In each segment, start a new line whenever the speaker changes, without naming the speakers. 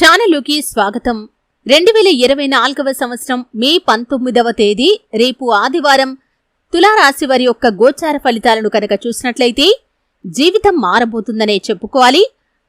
ఛానలుకి స్వాగతం. రెండు వేల ఇరవై నాలుగవ సంవత్సరం మే పంతొమ్మిదవ తేదీ రేపు ఆదివారం తులారాశి వారి యొక్క గోచార ఫలితాలను కనుక చూసినట్లయితే జీవితం మారబోతుందనే చెప్పుకోవాలి.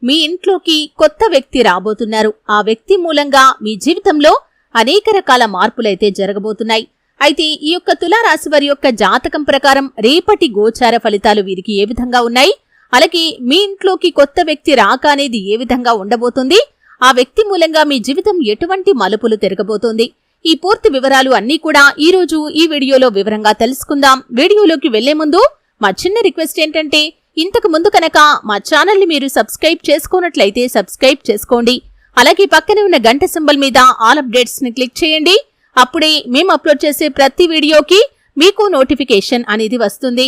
మీ ఇంట్లోకి కొత్త వ్యక్తి రాబోతున్నారు. ఆ వ్యక్తి మూలంగా మీ జీవితంలో అనేక రకాల మార్పులైతే జరగబోతున్నాయి. అయితే ఈ యొక్క తులారాశి వారి యొక్క జాతకం ప్రకారం రేపటి గోచార ఫలితాలు వీరికి ఏ విధంగా ఉన్నాయి? అలాగే మీ ఇంట్లోకి కొత్త వ్యక్తి రాక అనేది ఏ విధంగా ఉండబోతుంది? ఆ వ్యక్తి మూలంగా మీ జీవితం ఎటువంటి మలుపులు తిరగబోతోంది? ఈ పూర్తి వివరాలు అన్నీ కూడా ఈ రోజు ఈ వీడియోలో వివరంగా తెలుసుకుందాం. వీడియోలోకి వెళ్ళే ముందు మా చిన్న రిక్వెస్ట్ ఏంటంటే ఇంతకు ముందు కనుక మా ఛానల్ని మీరు సబ్స్క్రైబ్ చేసుకున్నట్లయితే సబ్స్క్రైబ్ చేసుకోండి. అలాగే పక్కనే ఉన్న గంట సింబల్ మీద ఆల్ అప్డేట్స్ని క్లిక్ చేయండి. అప్పుడే మేము అప్లోడ్ చేసే ప్రతి వీడియోకి మీకు నోటిఫికేషన్ అనేది వస్తుంది.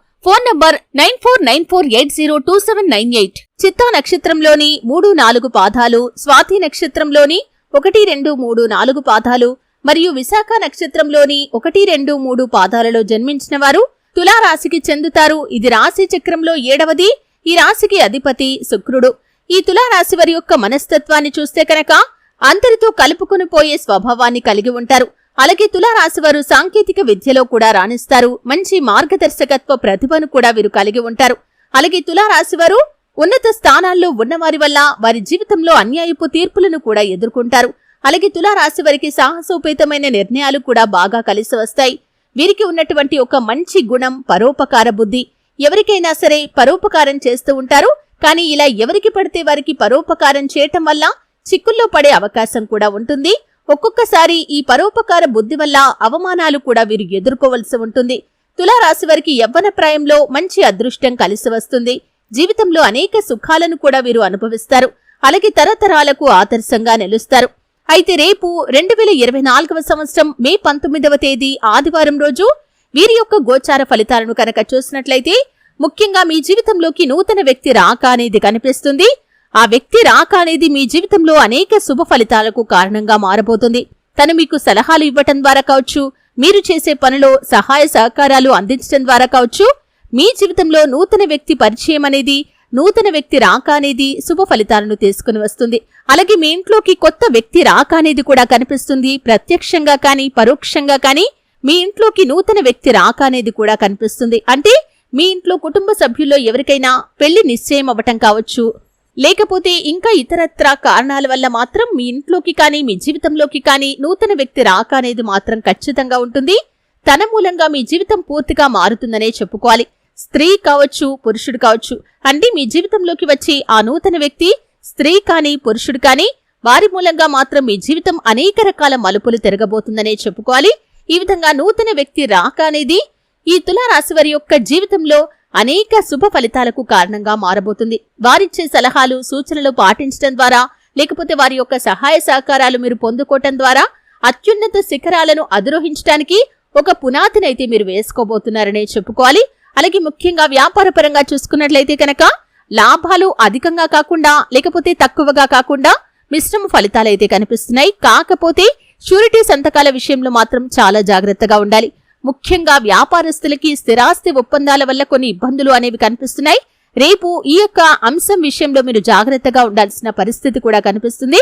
Phone number nine four nine four eight zero two seven nine eight. చిత్తా నక్షత్రంలోని మూడు నాలుగు పాదాలు స్వాతి నక్షత్రంలోని ఒకటి రెండు మూడు నాలుగు పాదాలు మరియు విశాఖ నక్షత్రంలోని ఒకటి రెండు మూడు పాదాలలో జన్మించిన వారు తులారాశికి చెందుతారు. ఇది రాశి చక్రంలో ఏడవది. ఈ రాశికి అధిపతి శుక్రుడు. ఈ తులారాశి వారి యొక్క మనస్తత్వాన్ని చూస్తే కనుక అందరితో కలుపుకుని పోయే స్వభావాన్ని కలిగి ఉంటారు. అలాగే తులారాశి వారు సాంకేతిక విద్యలో కూడా రాణిస్తారు. మంచి మార్గదర్శకత్వ ప్రతిభను కూడా వీరు కలిగి ఉంటారు. అలాగే తులారాశి వారు ఉన్నత స్థానాల్లో ఉన్నవారి వల్ల వారి జీవితంలో అన్యాయపు తీర్పులను కూడా ఎదుర్కొంటారు. అలాగే తులారాశి వారికి సాహసోపేతమైన నిర్ణయాలు కూడా బాగా కలిసి వస్తాయి. వీరికి ఉన్నటువంటి ఒక మంచి గుణం పరోపకార బుద్ధి. ఎవరికైనా సరే పరోపకారం చేస్తూ ఉంటారు. కానీ ఇలా ఎవరికి పడితే వారికి పరోపకారం చేయటం వల్ల చిక్కుల్లో పడే అవకాశం కూడా ఉంటుంది. ఒక్కొక్కసారి ఈ పరోపకార బుద్ధి వల్ల అవమానాలు కూడా వీరు ఎదుర్కోవలసి ఉంటుంది. తులారాశి వారికి యవ్వన ప్రాయంలో మంచి అదృష్టం కలిసి వస్తుంది. జీవితంలో అనేక సుఖాలను కూడా వీరు అనుభవిస్తారు. అలాగే తరతరాలకు ఆదర్శంగా నిలుస్తారు. అయితే రేపు రెండు వేల ఇరవై నాలుగవ సంవత్సరం మే పంతొమ్మిదవ తేదీ ఆదివారం రోజు వీరి యొక్క గోచార ఫలితాలను కనుక చూసినట్లయితే ముఖ్యంగా మీ జీవితంలోకి నూతన వ్యక్తి రాక అనేది కనిపిస్తుంది. ఆ వ్యక్తి రాక అనేది మీ జీవితంలో అనేక శుభ ఫలితాలకు కారణంగా మారబోతుంది. తను మీకు సలహాలు ఇవ్వటం ద్వారా కావచ్చు మీరు చేసే పనిలో సహాయ సహకారాలు అందించడం ద్వారా కావచ్చు మీ జీవితంలో నూతన వ్యక్తి పరిచయం అనేది నూతన వ్యక్తి రాక అనేది శుభ ఫలితాలను తీసుకుని వస్తుంది. అలాగే మీ ఇంట్లోకి కొత్త వ్యక్తి రాక అనేది కూడా కనిపిస్తుంది. ప్రత్యక్షంగా కానీ పరోక్షంగా కానీ మీ ఇంట్లోకి నూతన వ్యక్తి రాక అనేది కూడా కనిపిస్తుంది. అంటే మీ ఇంట్లో కుటుంబ సభ్యుల్లో ఎవరికైనా పెళ్ళి నిశ్చయం అవ్వటం కావచ్చు లేకపోతే ఇంకా ఇతరత్రా కారణాల వల్ల మాత్రం మీ ఇంట్లోకి కానీ మీ జీవితంలోకి కానీ నూతన వ్యక్తి రాక అనేది మాత్రం ఖచ్చితంగా ఉంటుంది. తన మూలంగా మీ జీవితం పూర్తిగా మారుతుందనే చెప్పుకోవాలి. స్త్రీ కావచ్చు పురుషుడు కావచ్చు. అంటే మీ జీవితంలోకి వచ్చి ఆ నూతన వ్యక్తి స్త్రీ కానీ పురుషుడు కానీ వారి మూలంగా మాత్రం మీ జీవితం అనేక రకాల మలుపులు తిరగబోతుందనే చెప్పుకోవాలి. ఈ విధంగా నూతన వ్యక్తి రాక అనేది ఈ తులారాశి వారి యొక్క జీవితంలో అనేక శుభ ఫలితాలకు కారణంగా మారబోతుంది. వారిచ్చే సలహాలు సూచనలు పాటించడం ద్వారా లేకపోతే వారి యొక్క సహాయ సహకారాలు మీరు పొందుకోవటం ద్వారా అత్యున్నత శిఖరాలను అధిరోహించడానికి ఒక పునాదినైతే మీరు వేసుకోబోతున్నారనే చెప్పుకోవాలి. అలాగే ముఖ్యంగా వ్యాపారపరంగా చూసుకున్నట్లయితే కనుక లాభాలు అధికంగా కాకుండా లేకపోతే తక్కువగా కాకుండా మిశ్రమ ఫలితాలైతే కనిపిస్తున్నాయి. కాకపోతే షూరిటీ సంతకాల విషయంలో మాత్రం చాలా జాగ్రత్తగా ఉండాలి. ముఖ్యంగా వ్యాపారస్తులకి స్థిరాస్తి ఒప్పందాల వల్ల కొన్ని ఇబ్బందులు అనేవి కనిపిస్తున్నాయి. రేపు ఈ యొక్క అంశం విషయంలో మీరు జాగ్రత్తగా ఉండాల్సిన పరిస్థితి కూడా కనిపిస్తుంది.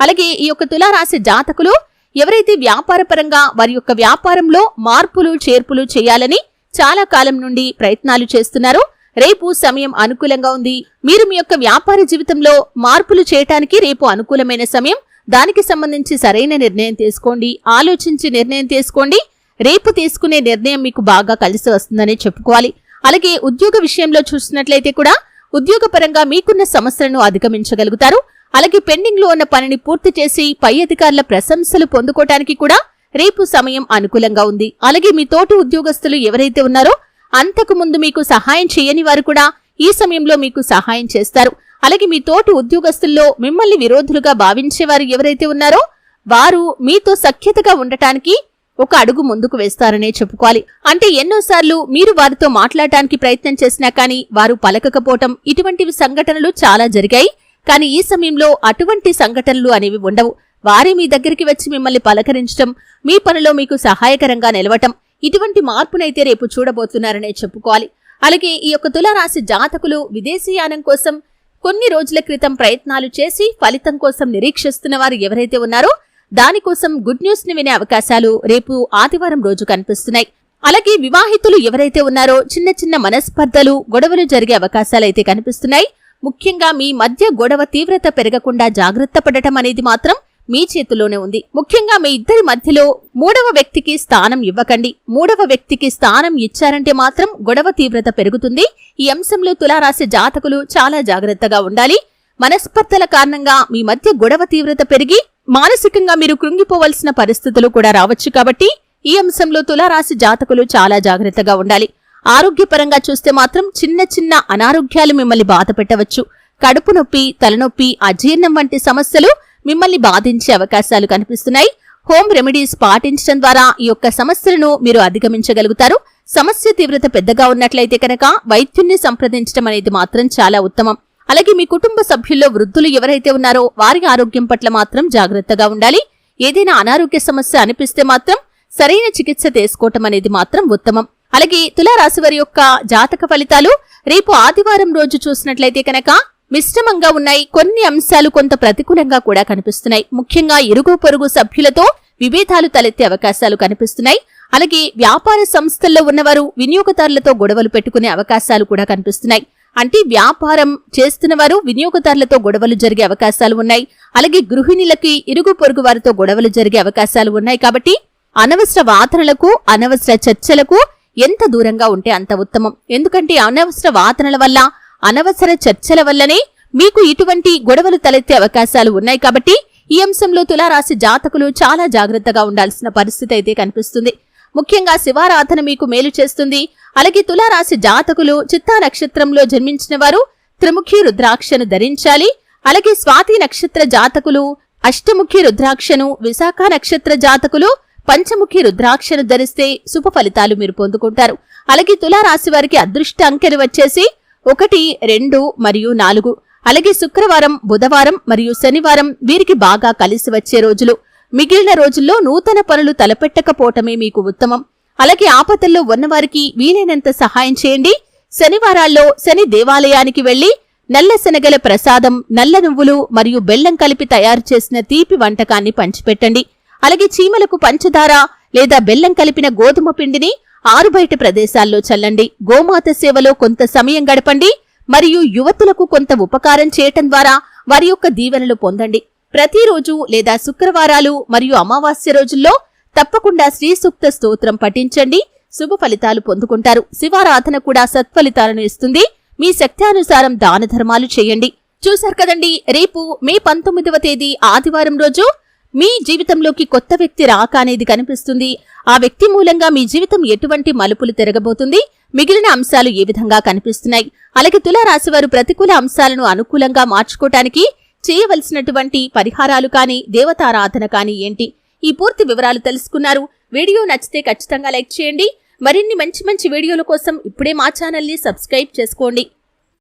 అలాగే ఈ యొక్క తులారాశి జాతకులు ఎవరైతే వ్యాపారపరంగా వారి యొక్క వ్యాపారంలో మార్పులు చేర్పులు చేయాలని చాలా కాలం నుండి ప్రయత్నాలు చేస్తున్నారో. రేపు సమయం అనుకూలంగా ఉంది. మీరు మీ యొక్క వ్యాపార జీవితంలో మార్పులు చేయటానికి రేపు అనుకూలమైన సమయం. దానికి సంబంధించి సరైన నిర్ణయం తీసుకోండి. ఆలోచించి నిర్ణయం తీసుకోండి. రేపు తీసుకునే నిర్ణయం మీకు బాగా కలిసి వస్తుందని చెప్పుకోవాలి. అలాగే ఉద్యోగ విషయంలో చూసినట్లయితే కూడా ఉద్యోగపరంగా మీకున్న సమస్యలను అధిగమించగలుగుతారు. అలాగే పెండింగ్లో ఉన్న పనిని పూర్తి చేసి పై అధికారుల ప్రశంసలు పొందుకోవటానికి కూడా రేపు సమయం అనుకూలంగా ఉంది. అలాగే మీ తోటి ఉద్యోగస్తులు ఎవరైతే ఉన్నారో అంతకు ముందు మీకు సహాయం చేయని వారు కూడా ఈ సమయంలో మీకు సహాయం చేస్తారు. అలాగే మీ తోటి ఉద్యోగస్తుల్లో మిమ్మల్ని విరోధులుగా భావించేవారు ఎవరైతే ఉన్నారో వారు మీతో సఖ్యతగా ఉండటానికి ఒక అడుగు ముందుకు వేస్తారనే చెప్పుకోవాలి. అంటే ఎన్నోసార్లు మీరు వారితో మాట్లాడటానికి ప్రయత్నం చేసినా కానీ వారు పలకకపోవటం ఇటువంటివి సంఘటనలు చాలా జరిగాయి. కానీ ఈ సమయంలో అటువంటి సంఘటనలు అనేవి ఉండవు. వారే మీ దగ్గరికి వచ్చి మిమ్మల్ని పలకరించటం మీ పనిలో మీకు సహాయకరంగా నిలవటం ఇటువంటి మార్పునైతే రేపు చూడబోతున్నారనే చెప్పుకోవాలి. అలాగే ఈ యొక్క తులారాశి జాతకులు విదేశీయానం కోసం కొన్ని రోజుల క్రితం ప్రయత్నాలు చేసి ఫలితం కోసం నిరీక్షిస్తున్న వారు ఎవరైతే ఉన్నారో దానికోసం గుడ్ న్యూస్ని వినే అవకాశాలు రేపు ఆదివారం రోజు కనిపిస్తున్నాయి. అలాగే వివాహితులు ఎవరైతే ఉన్నారో చిన్న చిన్న మనస్పర్ధలు గొడవలు జరిగే అవకాశాలైతే కనిపిస్తున్నాయి. ముఖ్యంగా మీ మధ్య గొడవ తీవ్రత పెరగకుండా జాగ్రత్త పడటం అనేది మాత్రం మీ చేతిలోనే ఉంది. ముఖ్యంగా మీ ఇద్దరి మధ్యలో మూడవ వ్యక్తికి స్థానం ఇవ్వకండి. మూడవ వ్యక్తికి స్థానం ఇచ్చారంటే మాత్రం గొడవ తీవ్రత పెరుగుతుంది. ఈ అంశంలో తులారాశి జాతకులు చాలా జాగ్రత్తగా ఉండాలి. మనస్పర్ధల కారణంగా మీ మధ్య గొడవ తీవ్రత పెరిగి మానసికంగా మీరు కృంగిపోవలసిన పరిస్థితులు కూడా రావచ్చు కాబట్టి ఈ అంశంలో తులారాశి జాతకులు చాలా జాగ్రత్తగా ఉండాలి. ఆరోగ్యపరంగా చూస్తే మాత్రం చిన్న చిన్న అనారోగ్యాలు మిమ్మల్ని బాధ పెట్టవచ్చు. కడుపు నొప్పి తలనొప్పి అజీర్ణం వంటి సమస్యలు మిమ్మల్ని బాధించే అవకాశాలు కనిపిస్తున్నాయి. హోమ్ రెమెడీస్ పాటించడం ద్వారా ఈ యొక్క సమస్యలను మీరు అధిగమించగలుగుతారు. సమస్య తీవ్రత పెద్దగా ఉన్నట్లయితే కనుక వైద్యుణ్ణి సంప్రదించడం అనేది మాత్రం చాలా ఉత్తమం. అలాగే మీ కుటుంబ సభ్యుల్లో వృద్ధులు ఎవరైతే ఉన్నారో వారి ఆరోగ్యం పట్ల మాత్రం జాగ్రత్తగా ఉండాలి. ఏదైనా అనారోగ్య సమస్య అనిపిస్తే మాత్రం సరైన చికిత్స తీసుకోవటం అనేది మాత్రం ఉత్తమం. అలాగే తులారాశి వారి యొక్క జాతక ఫలితాలు రేపు ఆదివారం రోజు చూసినట్లయితే కనుక మిశ్రమంగా ఉన్నాయి. కొన్ని అంశాలు కొంత ప్రతికూలంగా కూడా కనిపిస్తున్నాయి. ముఖ్యంగా ఇరుగు పొరుగు సభ్యులతో విభేదాలు తలెత్తే అవకాశాలు కనిపిస్తున్నాయి. అలాగే వ్యాపార సంస్థల్లో ఉన్నవారు వినియోగదారులతో గొడవలు పెట్టుకునే అవకాశాలు కూడా కనిపిస్తున్నాయి. అంటే వ్యాపారం చేస్తున్న వారు వినియోగదారులతో గొడవలు జరిగే అవకాశాలు ఉన్నాయి. అలాగే గృహిణులకి ఇరుగు పొరుగు వారితో గొడవలు జరిగే అవకాశాలు ఉన్నాయి కాబట్టి అనవసర వాదనలకు అనవసర చర్చలకు ఎంత దూరంగా ఉంటే అంత ఉత్తమం. ఎందుకంటే అనవసర వాదనల వల్ల అనవసర చర్చల వల్లనే మీకు ఇటువంటి గొడవలు తలెత్తే అవకాశాలు ఉన్నాయి కాబట్టి ఈ అంశంలో తులారాశి జాతకులు చాలా జాగ్రత్తగా ఉండాల్సిన పరిస్థితి అయితే కనిపిస్తుంది. ముఖ్యంగా శివారాధన మీకు మేలు చేస్తుంది. అలాగే తులారాశి జాతకులు చిత్తా నక్షత్రంలో జన్మించిన వారు త్రిముఖి రుద్రాక్షను ధరించాలి. అలాగే స్వాతి నక్షత్ర జాతకులు అష్టముఖి రుద్రాక్షను విశాఖ నక్షత్ర జాతకులు పంచముఖి రుద్రాక్షను ధరిస్తే శుభ ఫలితాలు మీరు పొందుకుంటారు. అలాగే తులారాశి వారికి అదృష్ట అంకెలు వచ్చేసి ఒకటి రెండు మరియు నాలుగు. అలాగే శుక్రవారం బుధవారం మరియు శనివారం వీరికి బాగా కలిసి వచ్చే రోజులు. మిగిలిన రోజుల్లో నూతన పనులు తలపెట్టకపోవటమే మీకు ఉత్తమం. అలాగే ఆపదల్లో ఉన్నవారికి వీలైనంత సహాయం చేయండి. శనివారాల్లో శని దేవాలయానికి వెళ్ళి నల్ల శనగల ప్రసాదం నల్ల నువ్వులు మరియు బెల్లం కలిపి తయారు చేసిన తీపి వంటకాన్ని పంచిపెట్టండి. అలాగే చీమలకు పంచదార లేదా బెల్లం కలిపిన గోధుమ పిండిని ఆరుబయట ప్రదేశాల్లో చల్లండి. గోమాత సేవలో కొంత సమయం గడపండి. మరియు యువతులకు కొంత ఉపకారం చేయటం ద్వారా వారి యొక్క దీవెనలు పొందండి. ప్రతిరోజు లేదా శుక్రవారాలు మరియు అమావాస్య రోజుల్లో తప్పకుండా శ్రీ సూక్త స్తోత్రం పఠించండి. శుభ ఫలితాలు పొందుకుంటారు. శివారాధన కూడా సత్ఫలితాలను ఇస్తుంది. మీ శక్త్యానుసారం దాన ధర్మాలు చేయండి. చూశారు కదండి రేపు మే పంతొమ్మిదవ తేదీ ఆదివారం రోజు మీ జీవితంలోకి కొత్త వ్యక్తి రాక అనేది కనిపిస్తుంది. ఆ వ్యక్తి మూలంగా మీ జీవితం ఎటువంటి మలుపులు తిరగబోతుంది? మిగిలిన అంశాలు ఏ విధంగా కనిపిస్తున్నాయి? అలాగే తులారాశి వారు ప్రతికూల అంశాలను అనుకూలంగా మార్చుకోవటానికి చేయవలసినటువంటి పరిహారాలు కానీ దేవతారాధన కానీ ఏంటి? ఈ పూర్తి వివరాలు తెలుసుకున్నారు. వీడియో నచ్చితే ఖచ్చితంగా లైక్ చేయండి. మరిన్ని మంచి మంచి వీడియోల కోసం ఇప్పుడే మా ఛానల్ని సబ్స్క్రైబ్ చేసుకోండి.